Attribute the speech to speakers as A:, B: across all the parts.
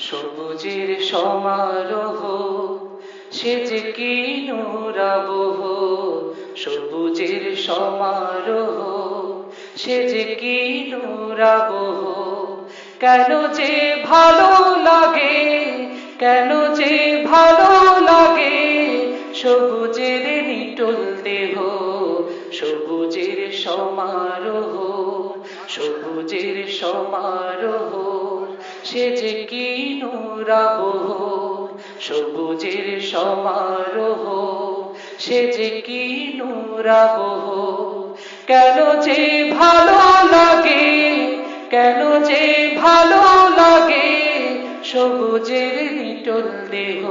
A: সবুজের সমারোহ, সে যে কি নুরাবহ, সবুজের সমারোহ, সে যে কি নুরাবহ, কেন যে ভালো লাগে, কেন যে ভালো লাগে, সবুজের নিটল দেহ, সবুজের সমারোহ সবুজের সমারোহ। সে যে কি নুরাবহ সবুজের সমারোহ। সে যে কি নুরাবহ কেন যে ভালো লাগে? কেন যে ভালো লাগে? সবুজের নিটল দেহ,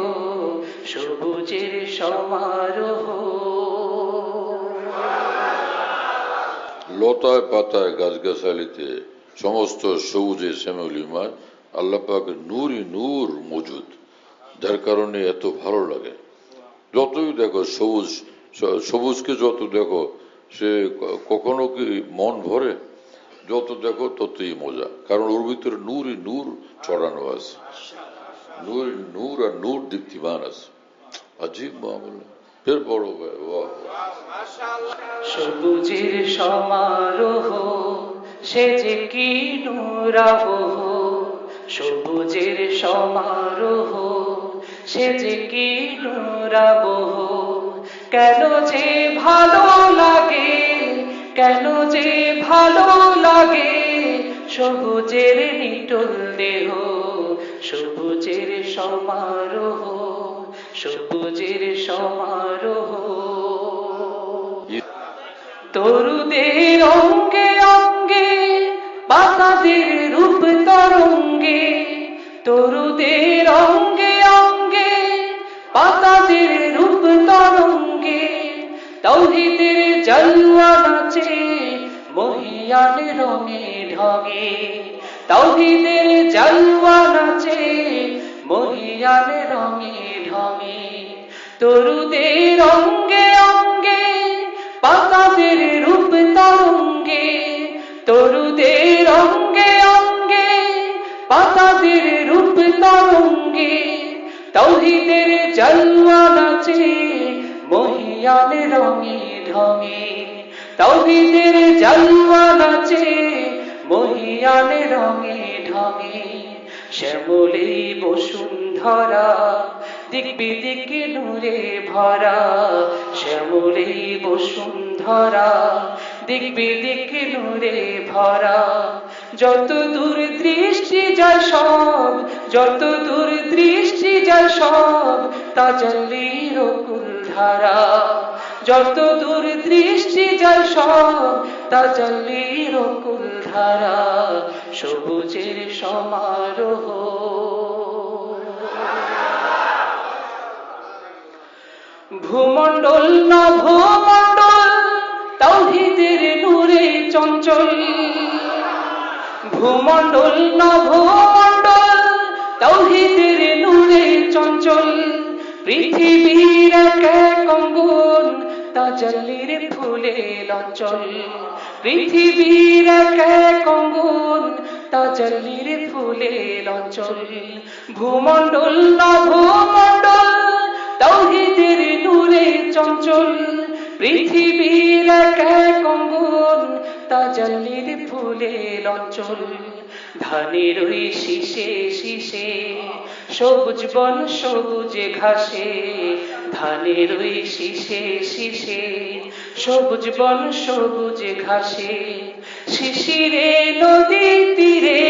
A: সবুজের সমারোহ।
B: লতায় পাতায় গাছ গাছগাছালিতে সমস্ত সবুজে শ্যামলিমায় আল্লাহ নূরই নূর মজুদ। যার কারণে এত ভালো লাগে। যতই দেখো সবুজ, সবুজকে যত দেখো, সে কখনো কি মন ভরে? যত দেখো ততই মজা। কারণ ওর ভিতরে নূরই নূর ছড়ানো আছে। নূর নূর আর নূর দীপ্তিমান আছে। আজীব মামলা ফের বড় ভাই
A: সবুজের সমারোহ, সে যে কি নুরাবহ। সবুজের সমারোহ সে যে কি নুরাবহ কেন যে ভালো লাগে কেন যে ভালো লাগে সবুজের নিটল দেহ সবুজের সমারোহ সবুজের সমারোহ। তরুদের অঙ্গে অঙ্গে পাতাদের রূপ তরঙ্গে, তরুদের অঙ্গে অঙ্গে পাতাদের রূপ তরঙ্গে, তৌহিদের জলুয়া নাচে মহিয়ান রঙে ঢঙে, তৌহিদের জলুয়া নাচে মহিয়ান রঙে ঢঙে, তরুদের অঙ্গে অঙ্গে পাতাদের রূপ তরঙ্গে, তরুদের তরঙ্গে তৌহিদের জলওয়া নাচে মহিয়ান রঙে ঢঙে। তৌহিদের জলওয়া নাচে মহিয়ান রঙে ঢঙে। শ্যামলী বসুন্ধরা দিক বিদিক নূরে ভরা। শ্যামলী বসুন্ধরা দিক বিদিক নূরে ভরা। যত দূর দৃষ্টি যায় সব যত দূর দৃষ্টি যায় সব তাজল্লির কুল ধারা। যত দূর দৃষ্টি যায় সব তাজল্লির কুল ধারা। সবুজের সমারোহ। ভূমণ্ডল না ভূমণ্ডল তৌহিদের নূরে চঞ্চল। ভূমণ্ডল না ভূমণ্ডল তৌহিদের নূরে চঞ্চল, পৃথিবীর এক অঙ্গন তাজল্লির ফুলে লঞ্চল। পৃথিবীর এক অঙ্গন তাজল্লির ফুলে লঞ্চল। ভূমণ্ডল না ভূমণ্ডল তৌহিদের নূরে চঞ্চল। পৃথিবীর এক অঙ্গন তাজল্লির ফুলে লঞ্চল। ধানের ওই শীষে শীষে, সবুজ বন, সবুজ ঘাসে। ধানের ওই শীষে শীষে, সবুজ বন, সবুজ ঘাসে। শিশিরে নদী তীরে,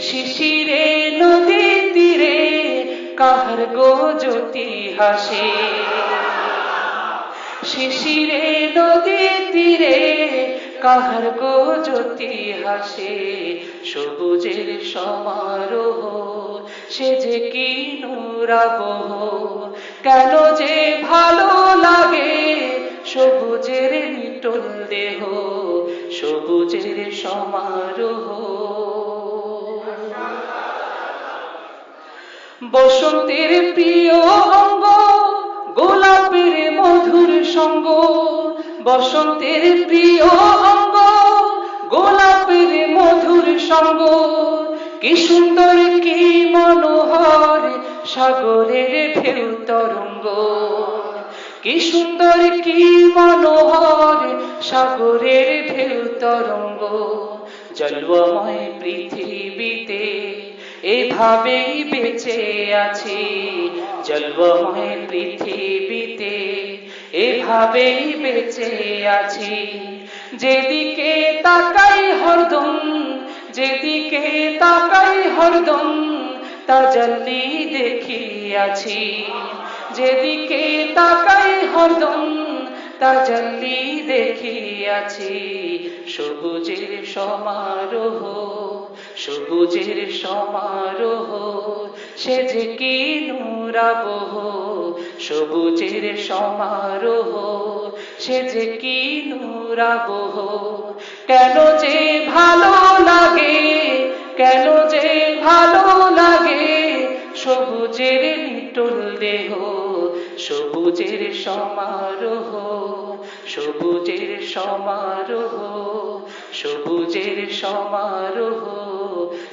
A: শিশিরে নদী তীরে, কাহার গো জ্যোতি হাসে। শিশিরে নদী তীরে কাহার গো জ্যোতি হাসে, সবুজের সমারোহ, সে যে কি নুরাবহ। কেন যে ভালো লাগে সবুজের নিটল দেহ, সবুজের সমারোহ। বসন্তের প্রিয় অঙ্গ, গোলাপের মধুর সঙ্গ বসন্তের প্রিয় অঙ্গ, গোলাপের মধুর সঙ্গ। কি সুন্দর, কি মনোহর সাগরের ঢেউ তরঙ্গ। কি সুন্দর, কি মনোহর সাগরের ঢেউ তরঙ্গ। জলময় পৃথিবীতে এভাবেই বেঁচে আছি। জলময় পৃথিবীতে এভাবেই বেঁচে আছি। যেদিকে তাকাই হরদম, যেদিকে তাকাই হরদম তাজাল্লি দেখিয়াছি যেদিকে তাকাই হরদম তাজাল্লি দেখিয়াছি সবুজের সমারোহ সবুজের সমারোহ সে যে কি নুরাবহ, সবুজের সমারোহ। সে যে কি নুরাবহ, কেন যে ভালো লাগে, কেন যে ভালো লাগে? সবুজের নিটল দেহ, সবুজের সমারোহ সবুজের সমারোহ সবুজের সমারোহ।